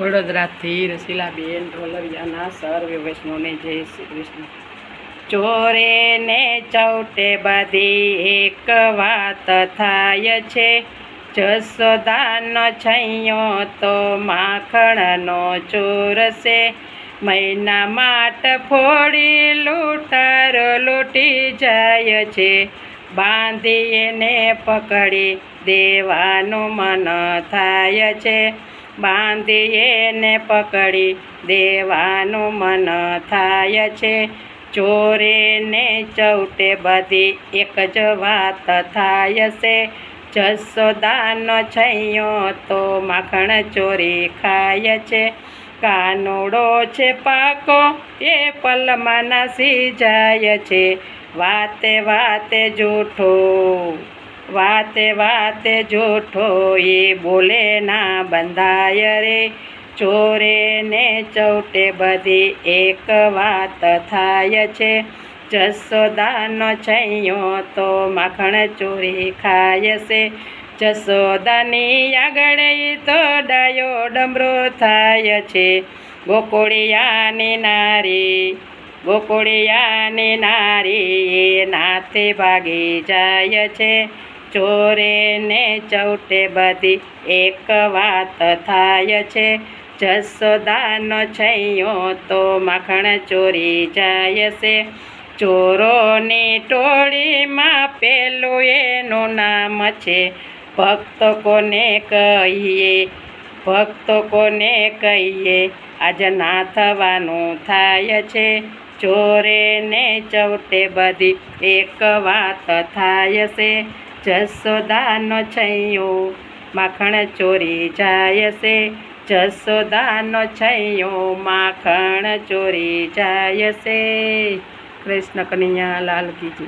વડોદરાથી રસીલાબેન ઢોલરિયાના સર્વે વૈષ્ણવને જય શ્રી કૃષ્ણ. ચોરે ને ચૌટે બધી એક વાત થાય છે, જસોદાનો છૈયો તો માખણનો ચોર છે. મહિના માટ ફોડી લૂંટારો લૂંટી જાય છે બાંધીને પકડી દેવાનું મન થાય છે. બાંધીને પકડી દેવાનું મન થાય છે. ચોરીને ચૌટે બધી એક જ વાત થાય છે. જસોદાનો છૈયો તો માખણ ચોરી ખાય છે. કાનોડો છે પાકો, એ પલમાં નાસી જાય છે. વાતે વાતે જૂઠો વાતે વાતે જૂઠો એ બોલે, ના બંધાય રે, ચોરે ને ચૌટે બધી એક વાત થાય છે. જસોદાનો છૈયો તો માખણ ચોરી ખાય છે. જસોદાની આગળ તો ડાયો ડમરો થાય છે. ગોકોળિયાની નારી, ગોકુળિયાની નારી નાથે ભાગી જાય છે. ચોરે ને ચૌટે બધી એક વાત થાય છે. જસોદાનો છૈયો તો માખણ ચોરી જાય છે. ચોરોની ટોળીમાં પેલું એનું નામ છે. ભક્ત કોને કહીએ? ભક્ત કોને કહીએ? આજ ના થવાનું થાય છે. ચોરે ને ચૌટે બધી એક વાત થાય છે. જસોદાનો છૈયો, માખણ ચોરી જાય છે. જસોદાનો છૈયો, માખણ ચોરી જાય છે. કૃષ્ણ કનૈયા લાલ કી જય